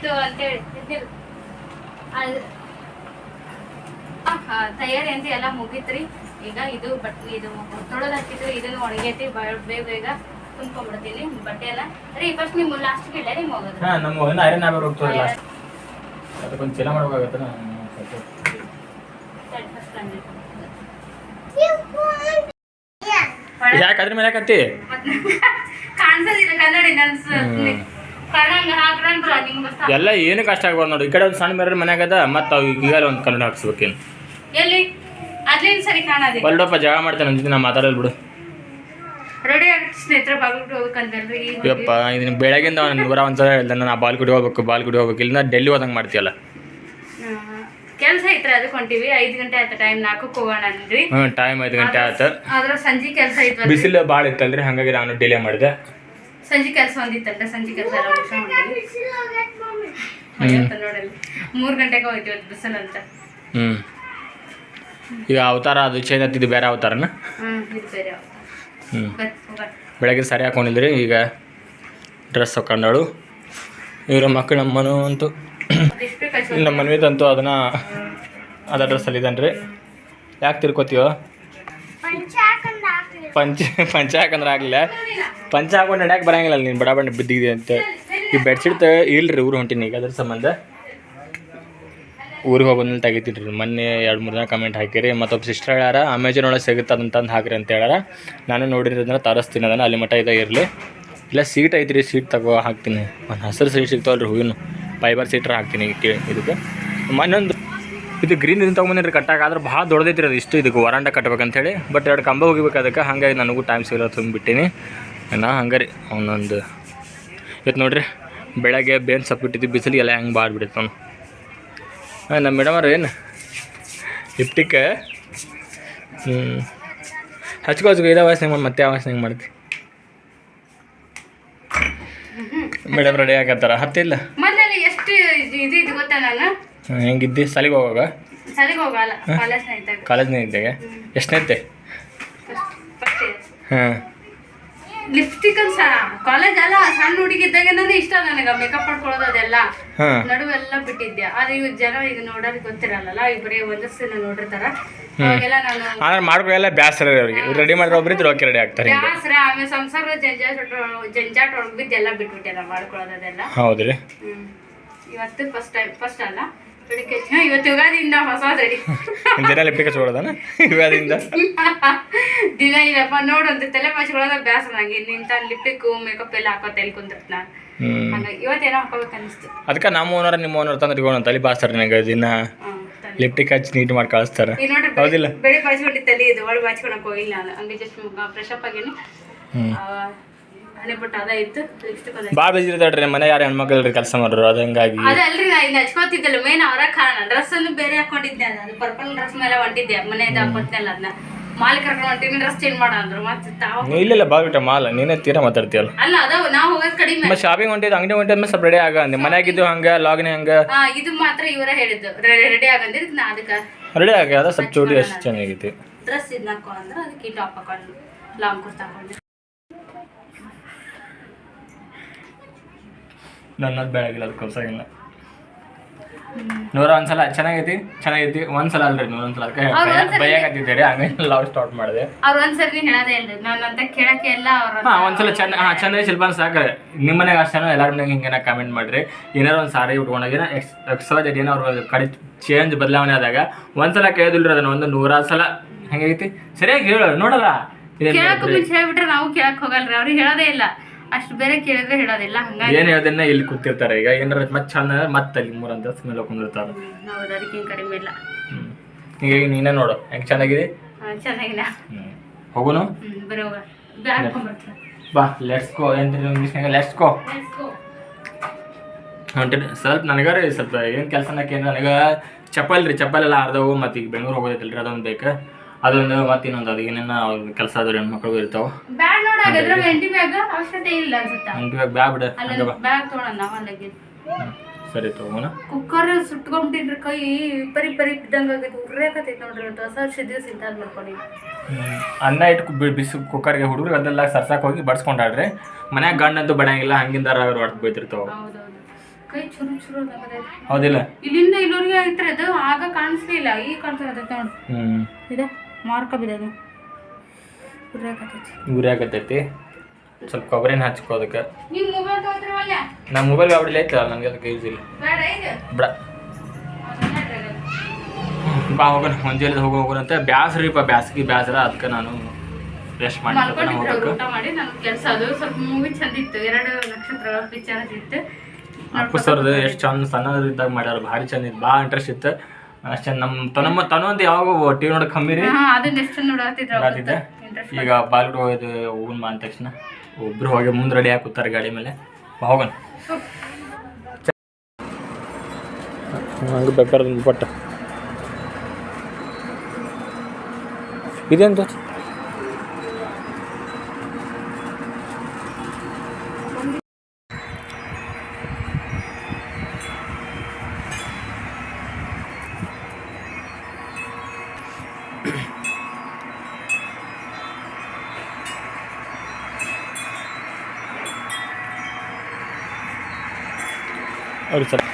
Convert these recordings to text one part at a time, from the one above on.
ಆಯ್ತು ಅಂತ ಹೇಳಿ. ತಯಾರಿ ಅಂತ ಎಲ್ಲ ಮುಗೀತ್ರಿ. ಈಗ ಇದು ಬಟ್ ಇದು ತೊಳೆದು ಹಾಕಿದ್ರಿ ಇದನ್ನು ಒಣಗೈತಿ ಬೇಗ ಬೇಗ ತುಂಬ್ಕೊಂಡ್ಬಿಡ್ತೀನಿ ಬಟ್ಟೆ ಎಲ್ಲ. ರೀ ಫಸ್ಟ್ ನಿಮ್ಮ ಲಾಸ್ಟ್ ಇಲ್ಲ ನಿಮ್ಮ ಹೋಗೋದು? ಹಾ ನಮ್ಮ ಇನ್ನು ಐರನ್ ಆಗ್ಬೇಕು ಹೋಗ್ತದಲ್ಲ ಅದಕ್ಕೊಂದು ಚೀಲ ಮಾಡ್ಬೇಕಾಗತ್ತೆ ಸರಿ, first ಬಂದ್ರಿ. ಯಾಕೆ ಅದ್ರ ಮೇಲೆ ಕಾಣಿಸೋದಿಲ್ಲ ಕನ್ನಡಿ ನನ್ ಎಲ್ಲ ಏನು ಕಷ್ಟ ಆಗ್ಬಾರ್ದು ನೋಡಿ. ಈ ಕಡೆ ಒಂದು ಸಣ್ಣ ಮಿರರ್ ಮನ್ಯಾಗ ಅದ ಮತ್ತು ಅವು ಒಂದು ಕನ್ನಡ ಹಾಕ್ಸ್ಬೇಕೇನು. ಎಲ್ಲಿ? ಸರಿ ಜಾಗ ಮಾಡ್ತೇನೆ ಅಂತಿದ್ದು ನಾ ಮಾತಾಡಲ್ ಬಿಡು. ರೆಡಿ ಸ್ನೇಹಿತರ ಹೋಗ್ಬೇಕಂತಲ್ರಿ ಯಪ್ಪ ಇದನ್ನ ಬೆಳಗಿಂದ ಅವ್ನು ನೂರ ಒಂದ್ಸಲ ಹೇಳ್ದೆ ನಾನು ಬಾಲ್ಗುಡಿ ಹೋಗ್ಬೇಕು ಬಾಲ್ಗುಡಿ ಹೋಗ್ಬೇಕು ಇಲ್ಲ ಡೆಲ್ಲಿ ಹೋದಂಗೆ ಮಾಡ್ತೀಯಲ್ಲ. ಕೆಲಸ ಐತ್ರಿ ಅದಕ್ಕೆ ಹೊಂಟಿವಿ ಐದು ಗಂಟೆ ಆಯ್ತು ಟೈಮ್ ನಾಲ್ಕಕ್ಕೆ ಹೋಗೋಣ ಅಂದ್ರಿ ಹ್ಞೂ ಟೈಮ್ ಐದು ಗಂಟೆ ಆಯ್ತು. ಆದ್ರೆ ಸಂಜೆ ಕೆಲಸ ಐತ್ವಲ್ರಿ ಬಿಸಿಲು ಭಾಳ ಇತ್ತಲ್ರಿ ಹಾಗಾಗಿ ನಾನು ಡಿಲೇ ಮಾಡಿದೆ. ಸಂಜೆ ಕೆಲಸ ಒಂದಿತ್ತಲ್ರಿ ಸಂಜೆ ಕೆಲಸ ಎಲ್ಲ ಮುಗ್ಸ್ಕೊಂಡ್ ನೋಡಲ್ಲಿ. ಮೂರು ಗಂಟೆಗೆ ಹೋಯ್ತು ಇವತ್ತು ಬಿಸಿಲು ಅಂತ. ಹ್ಞೂ ಈಗ ಅವತಾರ ಅದು ಚೇಂಜ್ ಆಗ್ತಿದ್ದು ಬೇರೆ ಅವತಾರನ? ಹ್ಮ್ ಬೇರೆ ಹ್ಞೂ ಬೆಳಗ್ಗೆ ಸರಿ ಹಾಕೊಂಡಿದ್ರಿ ಈಗ ಡ್ರೆಸ್ ಹಾಕೊಂಡಾಳು. ಇವರ ಮಕ್ಕಳು ನಮ್ಮನು ಅಂತೂ. ನಮ್ಮ ಮನವಿ ನಮ್ಮ ಮನ್ವಿದಂತೂ ಅದನ್ನ ಅದ ಡ್ರೆಸ್ಸಲ್ಲಿ ಇದ್ದಾನೆ ರೀ ಯಾಕೆ ತಿರ್ಕೋತೀವೋ ಪಂಚ ಪಂಚ ಹಾಕಂದ್ರೆ ಆಗಲಿಲ್ಲ. ಪಂಚ ಹಾಕೊಂಡು ನಡ್ಯಾಕೆ ಬರಂಗಿಲ್ಲ ನೀನು ಬಡ ಬಣ್ಣ ಬಿದ್ದಿದೆ ಅಂತ. ಈ ಬೆಡ್ಶೀಟ್ ಇಲ್ರಿ ಊರು ಹೊಂಟೀನಿ ಈಗ ಅದ್ರ ಸಂಬಂಧ. ಊರಿಗೆ ಹೋಗೋದ್ಮೇಲೆ ತೆಗಿತೀನಿ ರೀ ಮೊನ್ನೆ ಎರಡು ಮೂರು ಜನ ಕಮೆಂಟ್ ಹಾಕಿರಿ ಮತ್ತೊಬ್ಬ ಸಿಸ್ಟರ್ ಹೇಳ್ಯಾರ ಅಮೆಜಾನ್ ಒಳಗೆ ಸಿಗುತ್ತೆ ಅದನ್ನ ತಂದು ಹಾಕ್ರಿ ಅಂತ ಹೇಳ್ಯಾರ. ನಾನು ನೋಡಿರೋದನ್ನ ತರಿಸ್ತೀನಿ. ಅದನ್ನು ಅಲ್ಲಿ ಮಟ್ಟ ಇದೆ, ಇರಲಿ. ಇಲ್ಲ ಸೀಟ್ ಐತ್ರಿ ಸೀಟ್ ತಗೋ ಹಾಕ್ತೀನಿ. ಒಂದು ಹಸಿರು ಸೀಟ್ ಸಿಗ್ತಾವಲ್ಲ ರೀ ಹೂವಿನ. ಫೈಬರ್ ಸೀಟ್ರ ಹಾಕ್ತೀನಿ ಇದಕ್ಕೆ. ಮೊನ್ನೊಂದು ಇದು ಗ್ರೀನ್ ಇದನ್ನ ತೊಗೊಂಬಂದ್ರಿ ಕಟ್ಟಾಕ ಆದ್ರೆ ಭಾಳ ದೊಡ್ಡದೈತಿ ಅದು. ಇಷ್ಟು ಇದಕ್ಕೆ ವರಾಂಡ ಕಟ್ಬೇಕಂತೇಳಿ. ಬಟ್ ಎರಡು ಕಂಬ ಹೋಗಿಬೇಕು ಅದಕ್ಕೆ. ಹಾಗಾಗಿ ನನಗೂ ಟೈಮ್ ಸಿಗಲ್ಲ ತುಂಬಿಟ್ಟಿನಿ. ನಾ ಹಂಗೆ ರೀ ಅವನೊಂದು ಇವತ್ತು ನೋಡ್ರಿ, ಬೆಳಗ್ಗೆ ಬೇನ್ ಸಪ್ಪಿಟ್ಟಿದ್ದು ಬಿಸಿಲಿಗೆಲ್ಲ ಹೆಂಗೆ ಬಾಡ್ಬಿಡುತ್ತೆ ಅವನು ಹಾಂ ನಮ್ಮ ಮೇಡಮ್ ಅವ್ರು ಏನು? ಇಪ್ಟಿಕ್ಕೆ ಹ್ಞೂ ಹಚ್ಕೋ ಹಚ್ಕೋ ಇದೇ ವಾಸನೆ ಮಾಡಿ, ಮತ್ತೆ ವಯಸ್ಸು ಹೆಂಗೆ ಮಾಡ್ತಿ? ಮೇಡಮ್ ರೆಡಿ ಆಗತ್ತಾರ? ಹತ್ತಿಲ್ಲ? ಎಷ್ಟು ಹೆಂಗಿದ್ದಿ? ಸಾಲಿಗೆ ಹೋಗುವಾಗ ಸಾಲಿಗೆ ಹೋಗಲ್ಲ ಕಾಲೇಜ್ ಇದ್ದಾಗ ಎಷ್ಟನೇತ್ತೆ ಹಾಂ. ಲಿಪ್ಸ್ಟಿಕ್ ಅಂತ ಕಾಲೇಜ್ ಅಲ್ಲ ಸಣ್ಣ ಹುಡುಗಿದ್ದಾಗ ನನಗೆ ಇಷ್ಟ ನನಗೆ ಮೇಕಪ್ ಮಾಡ್ಕೊಳ್ಳೋದು ಅದೆಲ್ಲ. ನಡುವೆಲ್ಲ ಬಿಟ್ಟಿದ್ದೆ ಆದ್ರೆ ಇವ್ ಜನ ಈಗ ನೋಡೋದು ಗೊತ್ತಿರಲ್ಲ ಈಗ ಬರೀ ಒಂದಷ್ಟು ನೋಡಿರ್ತಾರ ಆದ್ರೆ ಮಾಡ್ಕೊಳ್ಳೆಲ್ಲ ಬ್ಯಾಸರ ಅವ್ರಿಗೆ. ರೆಡಿ ಮಾಡಿರೋ ಒಬ್ರು ಇದ್ರೆ ಓಕೆ ರೆಡಿ ಆಗ್ತಾರೆ ಬ್ಯಾಸ್ರ ಆಮೇಲೆ ಸಂಸಾರ ಜಂಜಾಟ ಜಂಜಾಟ ಒಳಗೆ ಬಿದ್ದೆಲ್ಲ ಬಿಟ್ಬಿಟ್ಟೆ ನಾ ಮಾಡ್ಕೊಳ್ಳೋದು ಅದೆಲ್ಲ. ಹೌದು ರೀ ಇವತ್ತು ಫಸ್ಟ್ ಟೈಮ್ ಫಸ್ಟ್ ಅಲ್ಲ? ಇವತ್ತು ಯುಗಾದಿಯಿಂದ ಹೊಸ ರೆಡಿ ದಿನ ಲಿಪ್ಟಿಕ್ ಹಚ್ಕೊಳ್ಳೋದನ ಯುಗಾದಿಯಿಂದ? ದಿನ ಇಲ್ಲಪ್ಪ ನೋಡು ಅಂತ ತಲೆ ಮಚ್ಕೊಳ್ಳೋದ ಬ್ಯಾಸ ನಂಗೆ. ನಿಂತ ಲಿಪ್ಟಿಕ್ ಮೇಕಪ್ ಎಲ್ಲ ಹಾಕೋ ಎಲ್ಲಿ ಕುಂದಿರ್ತ ನಾನು. ಹಂಗಾಗಿ ಇವತ್ತೇನೋ ಹಾಕೋಬೇಕು ಅನಿಸ್ತು ಅದಕ್ಕೆ ನಮ್ಮ ಓನರ್ ನಿಮ್ಮ ಓನರ್ ತಂದ್ರೆ ಇಟ್ಕೊಂಡು ತಲೆ ಬಾಸ್ತಾರೆ ನಂಗೆ ದಿನ. ಲಿಪ್ಟಿಕ್ ಹಚ್ಚಿ ನೀಟ್ ಮಾಡಿ ಕಳಿಸ್ತಾರೆ. ಹೌದಿಲ್ಲ? ಬೆಳಿ ತಲೆ ಇದು ಒಳಗೆ ಬಾಚ್ಕೊಳಕ್ ಹೋಗಿಲ್ಲ. ಹಂಗೆ ಜಸ್ಟ್ ಫ್ರೆಶ್ ಅಪ್ ಆಗಿ ಹ್ಞೂ ಹಣೆ ಬಟ್ ಅದ ಇತ್ತು. ಲಿಪ್ಸ್ಟಿಕ್ ಅದ ಭಾಳ ಬಿಸಿ ಇರ್ತಾಳ್ರಿ ಮನೆ ಯಾರು ಹೆಣ್ಮಕ್ಳು ಕೆಲಸ ಮಾಡ್ರು? ಅದು ಹಂಗಾಗಿ? ಅದಲ್ರಿ ನಾ ಇನ್ನು ಹಚ್ಕೋತಿದ್ದಲ್ಲ. ಮೇನ್ ಅವರ ಕಾರಣ. ಡ್ರೆಸ್ ಅನ್ನು ಬೇರೆ ಹಾಕೊಂಡಿದ್ದೆ ನಾನು ಪರ್ಪಲ್ ಡ್ರೆಸ್ ಮೇಲೆ ಹೊಂಟಿದ್ದೆ. ಮನೆಯದ ಹಾಕೋತ್ನಲ್ಲ ಅದನ್ನ ಮಾಲ್ ಕರ್ಕೊಂಡು ಹೊಂಟಿನಿ ಡ್ರೆಸ್ ಚೇಂಜ್ ಮಾಡ ಅಂದ್ರು. ಮತ್ತೆ ತಾವು ನೀ ಇಲ್ಲ ಭಾಳ ಬಿಟ್ಟ ಮಾಲ. ನೀನೇ ತೀರಾ ಮಾತಾಡ್ತೀಯಲ್ಲ? ಅಲ್ಲ ಅದಾವ. ನಾವು ಹೋಗೋದು ಕಡಿಮೆ. ಮತ್ತೆ ಶಾಪಿಂಗ್ ಹೊಂಟಿದ್ದು ಅಂಗಡಿ ಹೊಂಟಿದ್ಮೇಲೆ ಸ್ವಲ್ಪ ರೆಡಿ ಆಗ. ಅಂದೆ ಮನ್ಯಾಗಿದ್ದು ಹಂಗೆ ಲಾಗಿನ ಹಂಗೆ? ಹಾ ಇದು ಮಾತ್ರ ಇವರ ಹೇಳಿದ್ದು. ರೆಡಿ ಆಗಂದಿರ್ ನಾ ಅದಕ್ಕೆ ರೆಡಿ ಆಗ? ಅದ ಸ್ವಲ್ಪ ಚೋಟಿ ಅಷ್ಟು ಚೆನ್ನಾಗೈತಿ ಡ್ರೆಸ್ ಇದ್ನ ಹಾಕೋ ಅಂದ್ರೆ ಅದಕ್ಕೆ ಈ ಟಾಪ್ ಹಾಕೊಂಡು ಲಾಂಗ್ ಕುರ್ತಾ ಹಾಕೊಂಡೆ. ನನ್ನದು ಬೆಳಗಿಲ್ಲ ಅದು ಇಲ್ಲ. ನೂರ ಒಂದ್ಸಲ ಚೆನ್ನಾಗೈತಿ? ಚೆನ್ನಾಗೈತಿ? ಒಂದ್ಸಲ ಅಲ್ರಿ ನೂರ ಒಂದ್ಸಲ. ಭಯಕತ್ತಿದ್ದೀರಿ ಆಮೇಲೆ ಲವ್ ಸ್ಟಾರ್ಟ್ ಮಾಡಿದೆ. ಅವ್ರು ಒಂದ್ಸರಿ ಹೇಳೋದೇ ಇಲ್ಲ ನಾನು ಅಂತ ಕೇಳಕ್ಕೆ ಎಲ್ಲ ಅವ್ರ ಹಾ ಒಂದ್ಸಲ ಚೆನ್ನ ಹಾ ಚೆನ್ನಾಗಿ ಶಿಲ್ಪ ಸಾಕ್ರೆ. ನಿಮ್ಮ ಮನೆಗೆ ಅಷ್ಟು ಎಲ್ಲಾರ ಮನೆಗೆ ಹಿಂಗೆ ಕಮೆಂಟ್ ಮಾಡ್ರಿ. ಏನಾರು ಒಂದು ಸಾರಿ ಉಟ್ಕೊಂಡಾಗಿನ ಎಕ್ಸ್ ಎಕ್ಸ್ಟ್ರಾ ಜಡ್ ಏನೋ ಅವ್ರ ಕಡೆ ಚೇಂಜ್ ಬದಲಾವಣೆ ಆದಾಗ ಒಂದ್ಸಲ ಕೇಳಿದ್ರಿ ಅದನ್ನ ಒಂದು ನೂರಾರು ಸಲ. ಹೆಂಗೈತಿ? ಸರಿಯಾಗಿ ಹೇಳ ನೋಡಲ್ಲ. ಇದೇನ್ ಕೇಳಕ್ ಮಾಡ್ತೀರಿ? ಮುಂಚೆ ಹೇಳ್ಬಿಟ್ರೆ ನಾವು ಕೇಳಕ್ ಹೋಗಲ್ರಿ. ಅವ್ರಿಗೆ ಹೇಳೋದೇ ಇಲ್ಲ. ಅಷ್ಟು ಬೇರೆ ಕೇಳಿದ್ರೆ ಹೇಳೋದಿಲ್ಲ ಹಂಗಾಗಿ ಏನ್ ಹೇಳ್ದನ್ನ ಇಲ್ಲಿ ಕೂತಿರ್ತಾರೆ. ಈಗ ಏನಾರ ಮತ್ತೆ ಚಂದ ಮತ್ತೆ ಅಲ್ಲಿ ಮೂರ್ ಅಂತ ಮೇಲೆ ಕುಂದಿರ್ತಾರೆ ಹೌದು ಅದಕ್ಕೇನು ಕಡಿಮೆ ಇಲ್ಲ. ಈಗ ನೀನೇ ನೋಡು ಹೆಂಗ್ ಚೆನ್ನಾಗಿದೆ? ಹಾ, ಚೆನ್ನಾಗಿಲ್ಲ ಹೋಗುನು? ಹ್ಮ್ ಬರೀ ಹೋಗ. ಬ್ಯಾಗ್ ಬಾ ಲೆಟ್ಸ್ ಗೋ ಏನು ಇಂಗ್ಲೀಷ್ನಾಗ ಲೆಟ್ಸ್ ಗೋ ಹೊಂಟಿನಿ ಸ್ವಲ್ಪ ನನಗಾರ ಸ್ವಲ್ಪ ಏನು ಕೆಲಸ ಏನು ನನಗೆ ಚಪ್ಪಲ್ ರೀ ಚಪ್ಪಲ್ ಎಲ್ಲ ಅರ್ಧವು ಮತ್ತು ಈಗ ಬೆಂಗ್ಳೂರು ಹೋಗೋದೈತಲ್ರಿ ಅದೊಂದು ಬೇಕು. ಅದೊಂದು ಮತ್ತು ಇನ್ನೊಂದು ಅದು ಏನೇನು ಕೆಲಸ ಅದ್ರ ಹೆಣ್ಮಕ್ಳು ಇರ್ತಾವೆ. ಬ್ಯಾಗ್ ನೋಡಾಗದ್ರ ಎಂಟಿ ಬ್ಯಾಗ್ ಅವಶ್ಯಕತೆ ಇಲ್ಲ ಅನ್ಸುತ್ತ? ಬ್ಯಾ ಬಿಡ ಅಲ್ಲಿ ಬ್ಯಾಗ್ ತೊಗೊಳೋಣ ನಾವು ಅಲ್ಲಿಗೆ ಸರಿ ತಗೋಣ ಕುಕ್ಕರ್ ಸುಟ್ಕೊಂಬಿಟ್ಟಿನ್ರಿ ಕೈ ಪರಿ ಪರಿ ಬಿದ್ದಂಗ ಆಗೈತೆ ಉರ್ರೇಕತೈತೆ ನೋಡ್ರಿ ಇವತ್ತು. ಹೊಸ ವರ್ಷ ದಿವಸ ಇಂತಾದ್ ಮಾಡ್ಕೊಂಡು. ಅನ್ನ ಇಟ್ಟು ಬಿಸಿ ಕುಕ್ಕರ್ಗೆ ಹುಡುಗರು ಅದೆಲ್ಲ ಸರ್ಸಾಕ್ ಹೋಗಿ ಬಡ್ಸ್ಕೊಂಡಾಡ್ರಿ ಮನ್ಯಾಗ ಗಂಡಂತೂ ಬಡಂಗಿಲ್ಲ ಹಂಗಿಂದ ಅವ್ರು ಹೊಡೆದು ಬೈತಿರ್ತಾವ ಹೌದೌದು. ಕೈ ಕೈ ಚುರು ಚುರು. ಹೌದಿಲ್ಲ. ಇಲ್ಲಿಂದ ಇಲ್ಲೂರಿಗೆ ಐತ್ರಿ ಅದು ಆಗ ಕಾಣಿಸ್ಲಿಲ್ಲ ಈಗ ಕಾಣಿಸ್ತೈತೆ ನೋಡಿ. ಹ್ಞೂ ಇದೆ ಮಾರ್ಕ ಬಿದ್ದದು ಉರ್ಯಾಕತ್ತೈತಿ ಸ್ವಲ್ಪ ಕೊಬ್ಬರಿನ ಹಚ್ಕೋ ಅದಕ್ಕೆ. ನಮ್ಮ ಮೊಬೈಲ್ ಯಾವ್ದು ಐತಲ್ಲ ನನಗೆ ಅದಕ್ಕೆ ಯೂಸ್ ಇಲ್ಲ. ಬೇಡ ಇದು ಬಿಡ. ಬಾ ಹೋಗೋಣ. ಮುಂಜಾನೆ ಹೋಗೋ ಅಂತ ಬ್ಯಾಸ್ರಿಪ್ಪ ಬ್ಯಾಸ್ಗೆ ಬ್ಯಾಸರ. ಅದಕ್ಕೆ ನಾನು ರೆಸ್ಟ್ ಮಾಡಿ ಊಟ ಕೆಲಸ ಅದು. ಸ್ವಲ್ಪ ಮೂವಿ ಚಂದ ಇತ್ತು. ಎರಡು ನಕ್ಷತ್ರಗಳ ಪಿಕ್ಚರ್ ಇತ್ತು. ಅಪ್ಪು ಸರ್ದು ಎಷ್ಟು ಚಂದ ಸಣ್ಣದಿದ್ದಾಗ ಮಾಡ್ಯಾರ ಭಾರಿ ಚಂದ ಇತ್ತು. ಭಾಳ ಇಂಟ್ರೆಸ್ಟ್ ಇತ್ತು. ಅಷ್ಟೇ ನಮ್ಮ ತನಮ್ಮ ತನೊಂದು ಯಾವಾಗ ಟಿ ವಿ ನೋಡಕ್ ಕಮ್ಮಿ ರೀ ಅದನ್ನ ಎಷ್ಟು ನೋಡತ್ತಿದ್ರು ನೋಡತ್ತಿದ್ದೆ ಈಗ ಬಾಲ್ಗಡೆ ಹೋಗೋದು ಹೋಗೋಣ ಅಂದ ತಕ್ಷಣ ಒಬ್ರು ಹೋಗಿ ಮುಂದೆ ರೆಡಿ ಹಾಕಿ ಕೂತಾರೆ ಗಾಡಿ ಮೇಲೆ. ಹೋಗೋಣ. ಹಂಗೆ ಬೇಕಾದ್ರೆ ಇದೇನು ಇದೆಂತ ಅವ್ರು ಸರ್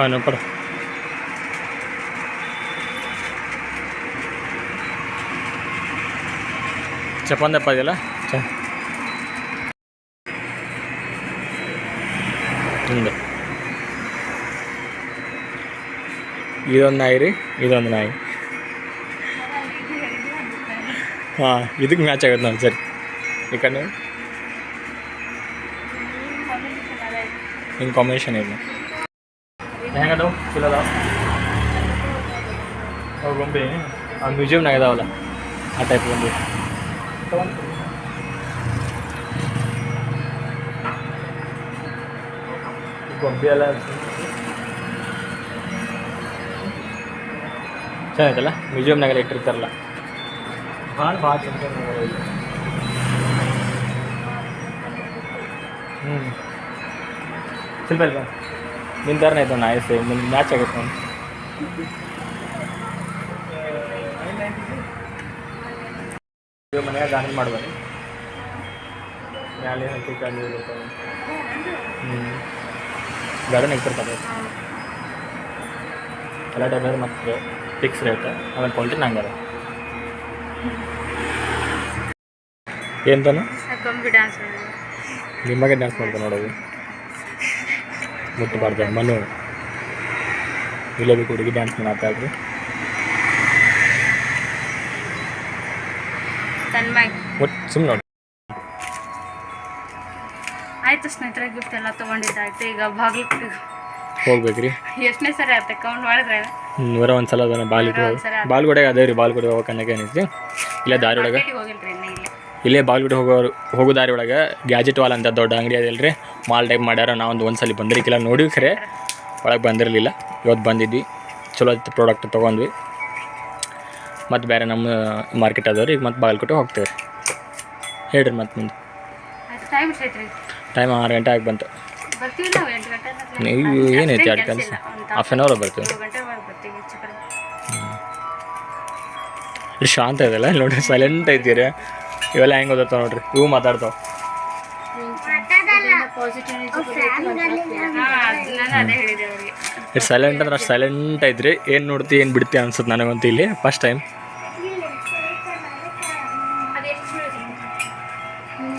ಹಾಂ ನಂಬರ್ ಚಪಂದಪ್ಪ ಇದೆಯಲ್ಲ ಚ ಹಿಂಗೆ ಇದೊಂದು ನಾಯಿ ರೀ ಇದೊಂದು ನಾಯಿ ಹಾಂ ಇದಕ್ಕೆ ಮ್ಯಾಚ್ ಆಗುತ್ತೆ ನೋಡಿ ಸರಿ ಈ ಕಡೆ ಹಿಂಗೆ ಕಾಂಬಿನೇಷನ್ ಇದೆ ಹೆಂಗದವು ಚಲೋ ಅದಾವ ಅವು ಗೊಂಬೆ ಆ ಮ್ಯೂಸಿಯಮ್ನಾಗ ಇದಾವಲ್ಲ ಆ ಟೈಪ್ ಗೊಂಬೆ ಗೊಂಬೆ ಎಲ್ಲ ಚೆನ್ನಾಗೈತಲ್ಲ ಮ್ಯೂಸಿಯಮ್ನಾಗೆಲ್ಲ ಇಟ್ಟಿರ್ತಾರಲ್ಲ ಭಾಳ ಭಾಳ ಚಂದ ಹ್ಞೂ ಸ್ವಲ್ಪ ಅಲ್ವಾ ಇದು ನಾಯಸ್ ಮುಂದೆ ಮ್ಯಾಚ್ ಆಗುತ್ತೆ ಇವಾಗ ಮನೆಯಾಗ ಗಾರ್ಡನ್ ಮಾಡ್ಬಾರಿ ಮ್ಯಾಲೆ ಹಾಕಿ ಗಾಡಿ ಹ್ಞೂ ಗಾರ್ಡನ್ ಇರ್ತಿರ್ತದೆ ಎಲ್ಲ ಟೈಮ್ ಮತ್ತೆ ಫಿಕ್ಸ್ ರೇಟ್ ಆಮೇಲೆ ಕ್ವಾಲಿಟಿ ನಂಗೆ ಏನು ತಾನು? ನಿಮಗೆ ಡ್ಯಾನ್ಸ್ ಮಾಡ್ತಾನೆ ನೋಡೋದು ಮುಟ್ಟಬಾರ್ದು ಮನು ಇಲ್ಲೋದು ಹುಡುಗಿ ಡ್ಯಾನ್ಸ್ ಮಾತಾಡ್ರಿ ಸುಮ್ಮನೆ ನೋಡಿ. ಆಯ್ತು ಸ್ನೇಹಿತರೆ ಗಿಫ್ಟ್ ಎಲ್ಲ ತೊಗೊಂಡಿದ್ದಾಯ್ತು. ಈಗ ಬಾಗಿಲು ಹೋಗ್ಬೇಕ್ರಿ. ಎಷ್ಟನೇ ಸರಿ ಆಯ್ತು ಕೌಂಟ್ ಮಾಡಿದ್ರೆ? ನೂರ ಒಂದು ಸಲ ಅದನ್ನ ಬಾಲ್ಗುಡಿ ಬಾಲ್ಗುಡಿಗೆ ಅದೇ ರೀ ಬಾಲ್ಗೋಡೆ ಹೋಗಕ್ಕೆ ಏನೈತಿ ಇಲ್ಲೇ ದಾರಿ ಒಳಗೆ? ಹೋಗಿಲ್ರಿ ಇಲ್ಲಿ ಬಾಗಿಲು ಹೋಗೋರು ಹೋಗೋ ದಾರಿ ಒಳಗೆ ಗ್ಯಾಜೆಟ್ ವಾಲ್ ಅಂತ ದೊಡ್ಡ ಅಂಗಡಿ ಅದಿಲ್ಲ ರೀ ಮಾಲ್ ಟೈಪ್ ಮಾಡ್ಯಾರ ನಾವೊಂದು ಒಂದು ಸಲ ಬಂದಿರಿಕಿಲ್ಲ ನೋಡಿ ಖರೆ ಒಳಗೆ ಬಂದಿರಲಿಲ್ಲ. ಇವತ್ತು ಬಂದಿದ್ವಿ. ಚಲೋ ಇತ್ತು ಪ್ರಾಡಕ್ಟ್ ತೊಗೊಂಡ್ವಿ. ಮತ್ತು ಬೇರೆ ನಮ್ಮ ಮಾರ್ಕೆಟ್ ಅದಾವ್ರಿ ಈಗ ಮತ್ತೆ ಬಾಗಲಕೋಟೆ ಹೋಗ್ತೇವೆ ಹೇಳ್ರಿ ಮತ್ತೆ ಮುಂದೆ. ಟೈಮ್ ಆರು ಗಂಟೆ ಆಗಿ ಬಂತು. ನಾವು ಏನೈತಿ ಎರಡು ಕೆಲ್ಸ ಹಾಫ್ ಆನ್ ಅವರ್ ಬರ್ತೀವಿ. ಶಾಂತ ಇದೆಲ್ಲ ನೋಡಿ ನೋಡ್ರಿ ಸೈಲೆಂಟ್ ಐತಿರಿ. ಇವೆಲ್ಲ ಹೆಂಗೆ ಓದತ್ತಾವ ನೋಡ್ರಿ? ಇವು ಮಾತಾಡ್ತಾವ. ಹಾ, ಅದ್- ನಾನು ಅದೇ ಹೇಳಿದೆ ಅವ್ರಿಗೆ. ಸೈಲೆಂಟ್ ಅಂದ್ರೆ ಅಷ್ಟು ಸೈಲೆಂಟ್ ಐತ್ರಿ ಏನು ನೋಡ್ತಿ ಏನು ಬಿಡ್ತಿ ಅನ್ಸುತ್ತೆ ನನಗಂತೂ ಇಲ್ಲಿ ಫಸ್ಟ್ ಟೈಮ್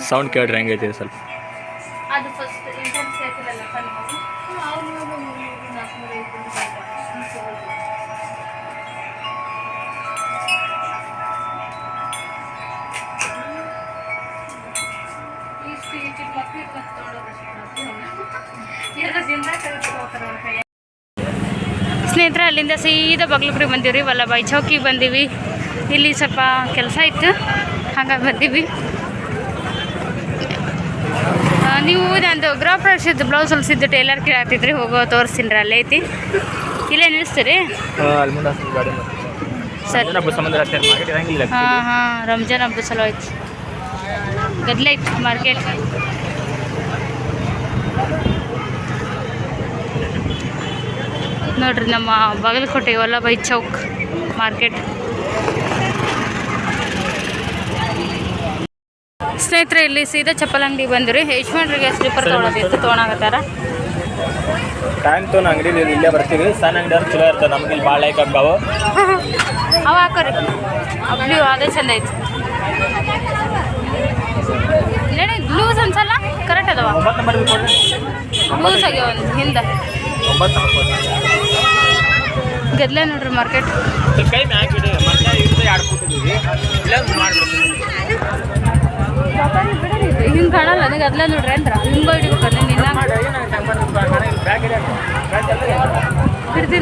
ಸೌಂಡ್ ಕೇಳ್ರಿ ಹೆಂಗೈತಿ ಇದು ಸ್ವಲ್ಪ. ಅಲ್ಲಿಂದ ಸೀದಾ ಬಗ್ಲುಗ್ರಿ ಬಂದೀವಿ ರೀ ವಲ್ಲಭಾಯಿ ಚೌಕಿಗೆ ಬಂದೀವಿ. ಇಲ್ಲಿ ಸ್ವಲ್ಪ ಕೆಲಸ ಇತ್ತು ಹಂಗಾಗಿ ಬಂದೀವಿ. ನೀವು ನಂದು ಗೃಹ ಪ್ರವೇಶದ ಬ್ಲೌಸ್ ಹೊಲಿಸಿದ್ದು ಟೇಲರ್ ಕೇಳಾಗ್ತಿದ್ರಿ ಹೋಗೋ ತೋರಿಸ್ತೀನಿ ಅಲ್ಲೇ ಐತಿ. ಇಲ್ಲೇ ನಿಲ್ಲಿಸ್ತೀರಿ ಸರಿ. ಹಾಂ ಹಾಂ ರಂಜಾನ್ ಹಬ್ಬ ಚಲೋ ಐತಿ ಗದ್ಲ ಐತಿ ಮಾರ್ಕೆಟ್. ನೋಡ್ರಿ ನಮ್ಮ ಬಾಗಲಕೋಟೆ ವಲ್ಲಭಾಯಿ ಚೌಕ್ ಮಾರ್ಕೆಟ್. ಸ್ನೇಹಿತರೆ ಇಲ್ಲಿ ಸೀದಾ ಚಪ್ಪಲ್ ಅಂಗಡಿ ಬಂದ್ರಿ ಯಜಮಾನ್ರಿಗೆ ಸ್ಲೀಪರ್ ತೊಗೊಳೋದಿತ್ತು ತೊಗೊಳಕತ್ತಾರ? ಟೈಮ್ ತೋನ ಅಂಗಡಿ ಇಲ್ಲೇ ಬರ್ತೀವಿ. ಸಣ್ಣ ಅಂಗಡಿ ಅವ್ರು ಚಲೋ ಇರ್ತದೆ. ನಮ್ಗೆ ಇಲ್ಲಿ ಭಾಳ ಲೈಕ್ ಆಗ್ತಾವೆ ಅವ ಹಾಕೋರಿ. ಬ್ಲೂ ಅದೇ ಚಂದ ಐತಿ. ನಡಿ ಲೂಸ್ ಅನ್ಸಲ್ಲ? ಕರೆಕ್ಟ್ ಅದಾವ. ಲೂಸ್ ಆಗ್ಯಾವ ಒಂದು ಹಿಂದೆ. ಗದ್ಲೆ ನೋಡ್ರಿ ಮಾರ್ಕೆಟ್ ಕೈ ಕಾಣಲ್ಲ ನನಗೆ ಗದ್ಲೆ ನೋಡ್ರಿ ಅಂದ್ರ. ನಿನ್ನ ಬಿಡ್ತಿ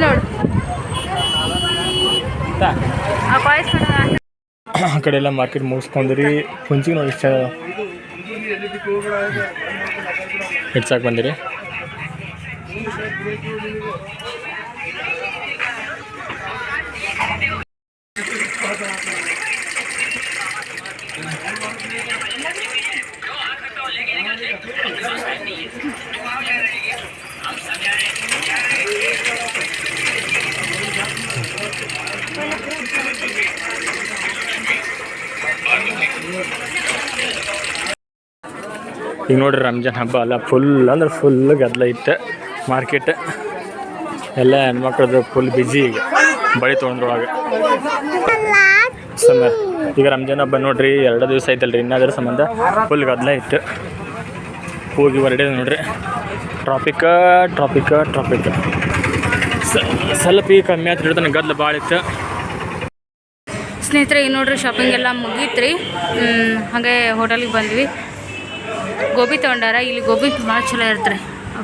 ಆ ಕಡೆ ಎಲ್ಲ ಮಾರ್ಕೆಟ್ ಮುಗಿಸ್ಕೊಂಡ್ರಿ. ಮುಂಚಿಗೆ ನೋಡಿ ಹೆಚ್ಚಾಗಿ ಬಂದಿರಿ? ಈಗ ನೋಡ್ರಿ ರಂಜಾನ್ ಹಬ್ಬ ಅಲ್ಲ ಫುಲ್ ಅಂದ್ರೆ ಫುಲ್ ಗದ್ದಲ ಇತ್ತು ಮಾರ್ಕೆಟ್ ಎಲ್ಲ ಹೆಣ್ಮಕ್ಳದ್ದು ಫುಲ್ ಬಿಜಿ ಈಗ, ಬಳಿ ತೊಗೊಂಡ್ರೊಳಗೆ. ಈಗ ರಂಜಾನ್ ಹಬ್ಬ ನೋಡ್ರಿ, ಎರಡು ದಿವಸ ಐತಲ್ರಿ, ಇನ್ನಾದ್ರ ಸಂಬಂಧ ಫುಲ್ ಗದ್ದಲ ಇತ್ತು. ಹೋಗಿ ಹೊರಡೆ ನೋಡ್ರಿ. ಟ್ರಾಫಿಕ್ ಟ್ರಾಫಿಕ್ ಟ್ರಾಫಿಕ್ ಸ್ವಲ್ಪ ಈಗ ಕಮ್ಮಿ ಆಯ್ತು ಹಿಡ್ತಾನೆ ಗದ್ದಲ ಭಾಳ ಇತ್ತು. ಸ್ನೇಹಿತರೆ ಈಗ ನೋಡ್ರಿ ಶಾಪಿಂಗ್ ಎಲ್ಲ ಮುಗೀತ್ರಿ. ಹಾಗೆ ಹೋಟೆಲಿಗೆ ಬಂದ್ವಿ. ಗೋಬಿ ತೊಗೊಂಡಾರ, ಇಲ್ಲಿ ಗೋಬಿ ಭಾಳ ಚಲೋ ಇರುತ್ತೆ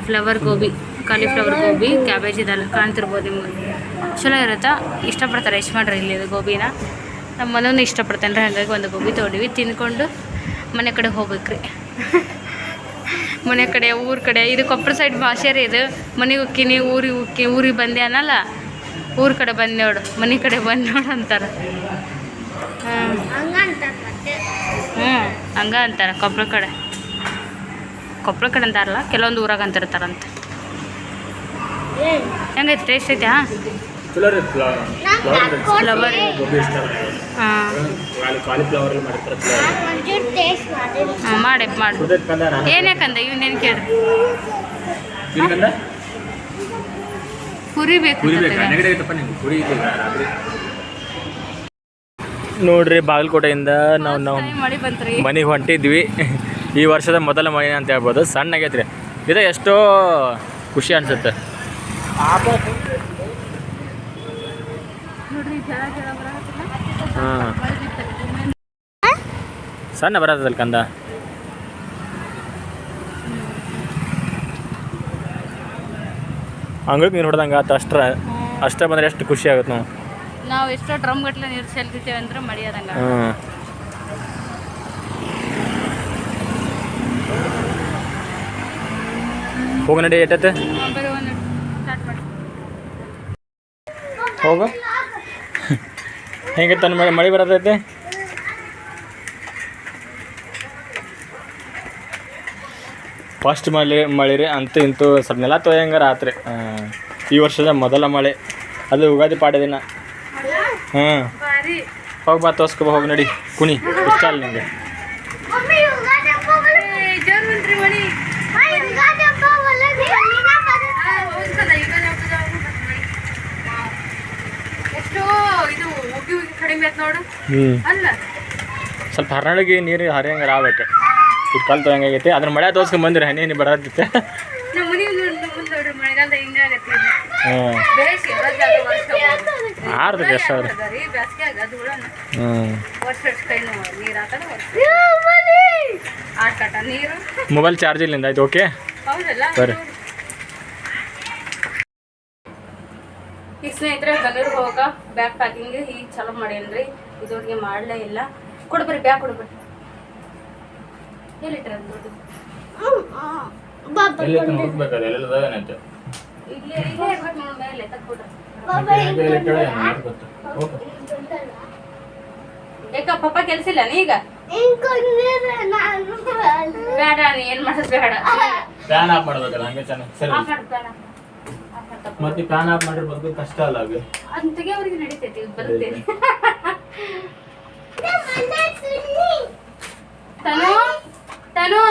ಫ್ಲವರ್ ಗೋಬಿ ಕಾಲಿಫ್ಲವರ್ ಗೋಬಿ ಕ್ಯಾಬೇಜ್ ಇದೆಲ್ಲ ಕಾಣ್ತಿರ್ಬೋದು ನಿಮ್ಗೆ. ಚಲೋ ಇರುತ್ತೆ? ಇಷ್ಟಪಡ್ತಾರೆ, ಎಷ್ಟು ಮಾಡ್ರಿ ಇಲ್ಲಿ ಗೋಬಿನ? ನಮ್ಮ ಮನೂ ಇಷ್ಟಪಡ್ತೇನೆ ರೀ ಹಾಗಾಗಿ ಒಂದು ಗೋಬಿ ತೊಗೊಂಡಿವಿ. ತಿಂದ್ಕೊಂಡು ಮನೆ ಕಡೆ ಹೋಗ್ಬೇಕ್ರಿ. ಮನೆ ಕಡೆ ಊರ ಕಡೆ. ಇದು ಕೊಪ್ಪಳ ಸೈಡ್ ಭಾಷೆ ರೀ ಇದು ಮನೆಗೆ ಉಕ್ಕಿನಿ ಊರಿಗೆ ಹೋಕ್ಕಿ ಊರಿಗೆ ಬಂದೆ ಅನ್ನಲ್ಲ? ಊರ ಕಡೆ ಬಂದು ನೋಡು. ಮನೆ ಕಡೆ ಬಂದು ನೋಡು ಅಂತಾರೆ. ಹ್ಞೂ ಹಂಗ ಅಂತಾರೆ ಕೊಪ್ಪಳ ಕಡೆ. ಕೊಪ್ಪಳ ಕಡೆ ಅಂತಾರಲ್ಲ ಕೆಲವೊಂದು ಊರಾಗ ಅಂತಿರ್ತಾರಂತ. ಹೆಂಗೈತೆ ಟೇಸ್ಟ್ ಐತೆ ಹಾಂ. ಹಾಂ ಹಾಂ ಮಾಡಿ ಮಾಡಿ. ಏನೇ ಕಂದ ಇವನ್ನೇನು ನಿನ್ಗಂದ ಪುರಿ ಬೇಕು ನೋಡ್ರಿ ಬಾಗಲಕೋಟೆಯಿಂದ ನಾವು ನಾವು ಮನೆಗೆ ಹೊಂಟಿದ್ವಿ. ಈ ವರ್ಷದ ಮೊದಲ ಮನೆ ಅಂತ ಹೇಳ್ಬೋದು. ಸಣ್ಣ ಆಗೈತ್ರಿ ಇದು ಎಷ್ಟೋ ಖುಷಿ ಅನ್ಸುತ್ತೆ. ಹಾಂ. ಮಳೆ. ಸಣ್ಣ ಬರತ್ತದಲ್ಲ ಕಂದ. ಅಂಗಳಕ್ಕೆ ನೀರು ಹೊಡೆದಂಗೆ ಆತ ಅಷ್ಟ್ರ ಅಷ್ಟೇ ಬಂದ್ರೆ ಎಷ್ಟು ಖುಷಿ ಆಗುತ್ತೆ ನಾವು ನಾವು ಎಷ್ಟೋ ಡ್ರಮ್ ಗಟ್ಟಲೆ ನೀರು ಚೆಲ್ತಿದ್ದೇವೆ ಅಂದ್ರೆ ಮಡಿಯೋದಂಗ ಹ್ಞೂ ಹೋಗ ನಡಿ ಏಟತ್ತೆ ಹೋಗ. ಹೆಂಗೆ ತನ್ನ ಮಳೆ ಮಳೆ ಬರತೈತೆ? ಫಸ್ಟ್ ಮಳೆ ಮಳೆ ರೀ ಅಂತೂ ಇಂತೂ ಸ್ವಲ್ಪ ನೆಲ ತೊಯ್ಯಂಗಾರ ಆತ್ರಿ ಈ ವರ್ಷದ ಮೊದಲ ಮಳೆ. ಅದು ಯುಗಾದಿ ಪಾಡ್ಯ ದಿನ. ಹ್ಞೂ ಬಾರಿ ಹೋಗಿ ಬಾ ತೋರ್ಸ್ಕೊ ಹೋಗಿ ನಡಿ. ಕುಣಿ ಇಷ್ಟ ಅಲ್ಲ ಹ್ಞೂ ಅಲ್ಲ. ಸ್ವಲ್ಪ ಹರಳಿಗೆ ನೀರು ಹರಿಯಂಗಾರ ಆಗ್ಬೇಕು ಇದು ಕಲ್ ತೊಯ್ಯಂಗಾಗೈತಿ ಅದ್ರ ಮಳೆ ತೋರ್ಸ್ಕೊಂಡ್ ಬಂದಿರಿ ಹನಿ ಹನಿ ಬರತ್ತಿತ್ತೆ ಹಿಂಗೆ. ಹ್ಞೂ ಎಷ್ಟು ಹ್ಞೂ ಮೊಬೈಲ್ ಚಾರ್ಜ್ ಇಲ್ಲಿಂದ ಆಯ್ತು ಓಕೆ ಹೌದಲ್ಲ ಬರ್ರಿ. ಈಗ ಸ್ನೇಹಿತರೆ ಬೆಂಗಳೂರಿಗೆ ಹೋಗಾಕ ಬ್ಯಾಗ್ ಪ್ಯಾಕಿಂಗ್ ಈಗ ಚಲೋ ಮಾಡೇನ್ರಿ ಇದೋರಿಗೆ ಮಾಡಲೇ ಇಲ್ಲ. ಕೊಡ್ಬರ್ರಿ ಬ್ಯಾಗ್ ಕೊಡ್ಬರ್ರಿ ಎಲ್ಲಿಟ್ರ ದುಡ್ಡು ಎಲ್ಲಿ ಹುಡುಕ್ಬೇಕಲ್ಲ ಎಲ್ಲೆಲ್ಲ ಏನೈತೆ ಇಲ್ಲೇ ಇಲ್ಲೇ ಇರ್ಬೇಕು ನೋಡಿ ಮೇಲೆ ತಕ್ಕೊಡ್ರಿ ಯಾಕ ಪಪ್ಪ ಕೆಲ್ಸ ಇಲ್ಲ ನೀ ಈಗ ಬೇಡ ನೀ ಏನ್ ಮಾಡೋದು ಬೇಡ. ಫ್ಯಾನ್ ಆಫ್ ಮಾಡ್ಬೇಕಲ್ಲ ಹಂಗೆ ಚೆನ್ನಾಗಿ. ಸರಿ. ಆಫ್ ಮಾಡು ಬೇಡ ಆಫ್ ಮಾಡು. ತಪ್ಪು. ಮತ್ತೆ ಫ್ಯಾನ್ ಆಫ್ ಮಾಡಿದ್ರೆ ಬದುಕು ಕಷ್ಟ ಅಲ್ಲ ಅದು ಅದ್ನ ತೆಗಿಯೋವರೆಗೆ ನಡೀತೈತಿ ಬರುತ್ತೇನೆ ತನು? ತನು